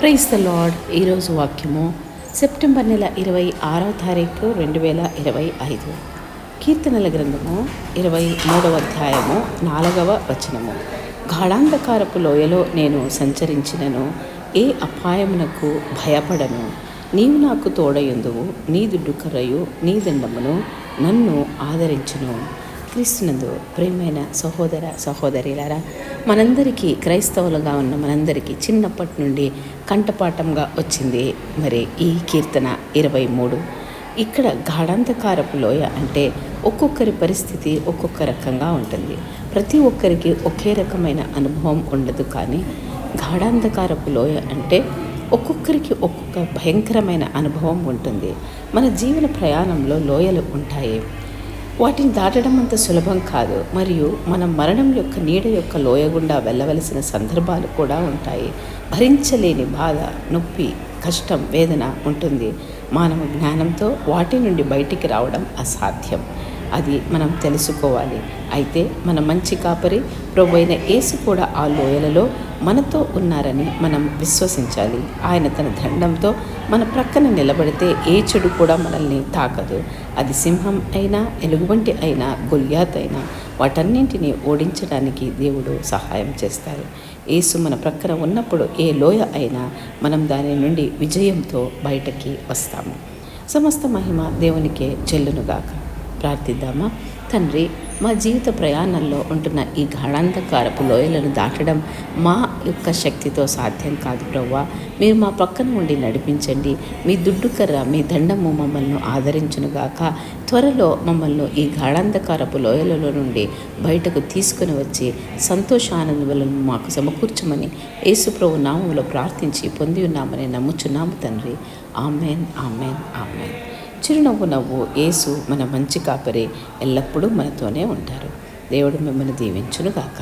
Praise the lord. ఈరోజు వాక్యము September నెల ఇరవై ఆరవ తారీఖు రెండు వేల ఇరవై ఐదు. కీర్తనల గ్రంథము ఇరవై మూడవ అధ్యాయము నాలుగవ వచనము. గాఢాంధకారపు లోయలో నేను సంచరించినను ఏ అపాయమునకు భయపడను. నీవు నాకు తోడయుందువు నీ దుడ్డు కర్రయు నీ దండమును నన్ను ఆదరించును. క్రీస్తునందు ప్రేమైన సహోదర సహోదరిలారా మనందరికీ క్రైస్తవులుగా ఉన్న మనందరికీ చిన్నప్పటి నుండి కంఠపాఠంగా వచ్చింది మరి ఈ కీర్తన ఇరవై మూడు. ఇక్కడ గాఢాంధకారపు లోయ అంటే ఒక్కొక్కరి పరిస్థితి ఒక్కొక్క రకంగా ఉంటుంది. ప్రతి ఒక్కరికి ఒకే రకమైన అనుభవం ఉండదు కానీ గాఢాంధకారపు లోయ అంటే ఒక్కొక్కరికి ఒక్కొక్క భయంకరమైన అనుభవం ఉంటుంది. మన జీవన ప్రయాణంలో లోయలు ఉంటాయి. వాటిని దాటడం అంత సులభం కాదు. మరియు మనం మరణం యొక్క నీడ యొక్క లోయ గుండా వెళ్ళవలసిన సందర్భాలు కూడా ఉంటాయి. భరించలేని బాధ నొప్పి కష్టం వేదన ఉంటుంది. మానవ జ్ఞానంతో వాటి నుండి బయటికి రావడం అసాధ్యం. అది మనం తెలుసుకోవాలి. అయితే మన మంచి కాపరి ప్రభు అయిన యేసు కూడా ఆ లోయలలో మనతో ఉన్నారని మనం విశ్వసించాలి. ఆయన తన దండంతో మన ప్రక్కన నిలబడితే ఏ చెడు కూడా మనల్ని తాకదు. అది సింహం అయినా ఎలుగుబంటి అయినా గొల్యాత్ అయినా వాటన్నింటినీ ఓడించడానికి దేవుడు సహాయం చేస్తారు. యేసు మన ప్రక్కన ఉన్నప్పుడు ఏ లోయ అయినా మనం దాని నుండి విజయంతో బయటకి వస్తాము. సమస్త మహిమ దేవునికే చెల్లునుగాక. ప్రార్థిద్దామా? తండ్రి మా జీవిత ప్రయాణంలో ఉంటున్న ఈ గాఢాంధకారపు లోయలను దాటడం మా యొక్క శక్తితో సాధ్యం కాదు ప్రవ్వా. మీరు మా పక్కన ఉండి నడిపించండి. మీ దుడ్డు కర్ర మీ దండము మమ్మల్ని ఆదరించునుగాక త్వరలో మమ్మల్ని ఈ గాఢాంధకారపు లోయలలో నుండి బయటకు తీసుకుని వచ్చి సంతోషానందములను మాకు సమకూర్చమని యేసుప్రభు నామంలో ప్రార్థించి పొంది ఉన్నామని నమ్ముచున్నాము తండ్రి. Amen amen amen. చిరునవ్వు నవ్వు యేసు మన మంచి కాపరి ఎల్లప్పుడూ మనతోనే ఉంటారు. దేవుడు మిమ్మల్ని దీవించునుగాక.